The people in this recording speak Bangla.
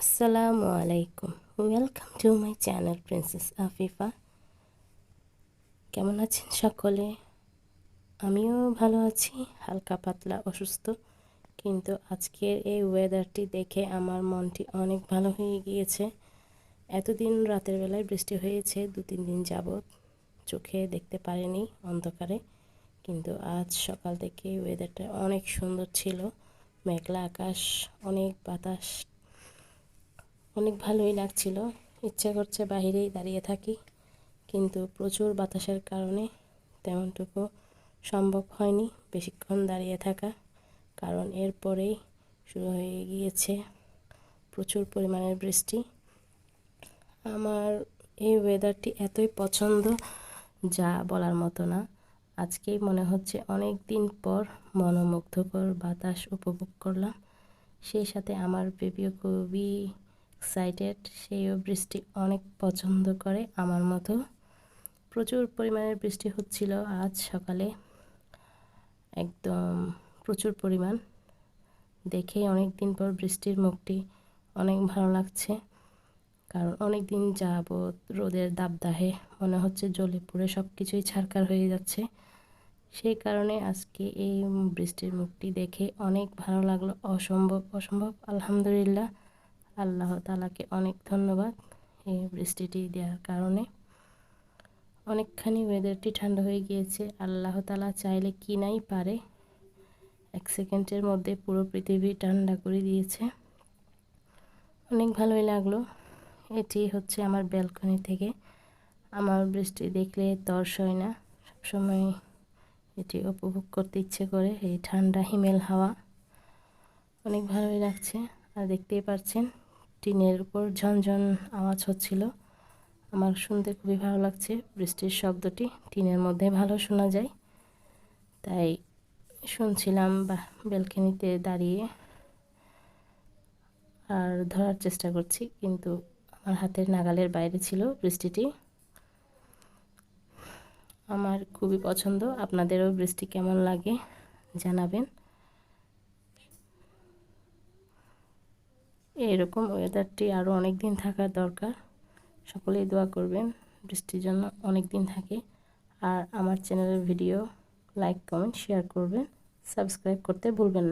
আসসালামু আলাইকুম welcome to my channel princess Afifa কেমন আছেন সকলে? আমিও ভালো আছি, হালকা পাতলা, অসুস্থ। কিন্তু আজকের এই ওয়েদারটি দেখে আমার মনটি অনেক ভালো হয়ে গিয়েছে। এতদিন রাতের বেলায় বৃষ্টি হয়েছে দু তিন দিন যাবৎ। চোখে দেখতে পারিনি অন্ধকারে। কিন্তু আজ সকাল থেকে ওয়েদারটা অনেক সুন্দর ছিল। মেঘলা আকাশ, অনেক বাতাস অনেক ভালোই লাগছিল। ইচ্ছে করছে বাহিরেই দাঁড়িয়ে থাকি, কিন্তু প্রচুর বাতাসের কারণে তেমনটুকু সম্ভব হয়নি বেশিক্ষণ দাঁড়িয়ে থাকা, কারণ এরপরেই শুরু হয়ে গিয়েছে প্রচুর পরিমাণের বৃষ্টি। আমার এই ওয়েদারটি এতই পছন্দ যা বলার মতো না। আজকেই মনে হচ্ছে অনেক দিন পর মনোমুগ্ধকর বাতাস উপভোগ করলাম। সেই সাথে আমার বেবিও খুবই এক্সাইটেড সেও বৃষ্টি অনেক পছন্দ করে। আমার মতো প্রচুর পরিমাণের বৃষ্টি হচ্ছিল আজ সকালে। একদম প্রচুর পরিমাণ। দেখে অনেক দিন পর বৃষ্টির মুখটি অনেক ভালো লাগছে। কারণ অনেক দিন যাবৎ রোদের দাবদাহে মনে হচ্ছে জলে পুড়ে সব কিছুই ছারকার হয়ে যাচ্ছে। সেই কারণে আজকে এই বৃষ্টির মুখটি দেখে অনেক ভালো লাগল। অসম্ভব অসম্ভব, আলহামদুলিল্লাহ। আল্লাহ তালাকে অনেক ধন্যবাদ এই বৃষ্টিটি দেওয়ার কারণে। অনেকখানি ওয়েদারটি ঠান্ডা হয়ে গিয়েছে। আল্লাহ তালা চাইলে কি নাই পারে। এক সেকেন্ডের মধ্যে পুরো পৃথিবী ঠান্ডা করে দিয়েছে। অনেক ভালোই লাগল। এটি হচ্ছে আমার ব্যালকনি থেকে। আমার বৃষ্টি দেখলে তর্স হয় না। সবসময় এটি উপভোগ করতে ইচ্ছে করে। এই ঠান্ডা হিমেল হাওয়া। অনেক ভালোই লাগছে। আর দেখতেই পাচ্ছেন টিনের উপর ঝনঝন আওয়াজ হচ্ছিল। আমার শুনতে খুবই ভালো লাগছে। বৃষ্টির শব্দটি টিনের মধ্যে ভালো শোনা যায়। তাই শুনছিলাম বা বেলকনিতে দাঁড়িয়ে আর ধরার চেষ্টা করছি, কিন্তু আমার হাতের নাগালের বাইরে ছিল বৃষ্টিটি। আমার খুবই পছন্দ। আপনাদেরও বৃষ্টি কেমন লাগে জানাবেন। এরকম ওয়েদারটি আরও অনেক দিন থাকার দরকার। সকলেই দোয়া করবেন বৃষ্টির জন্য অনেক দিন থাকে। আর আমার চ্যানেলের ভিডিও লাইক কমেন্ট শেয়ার করবেন। সাবস্ক্রাইব করতে ভুলবেন না।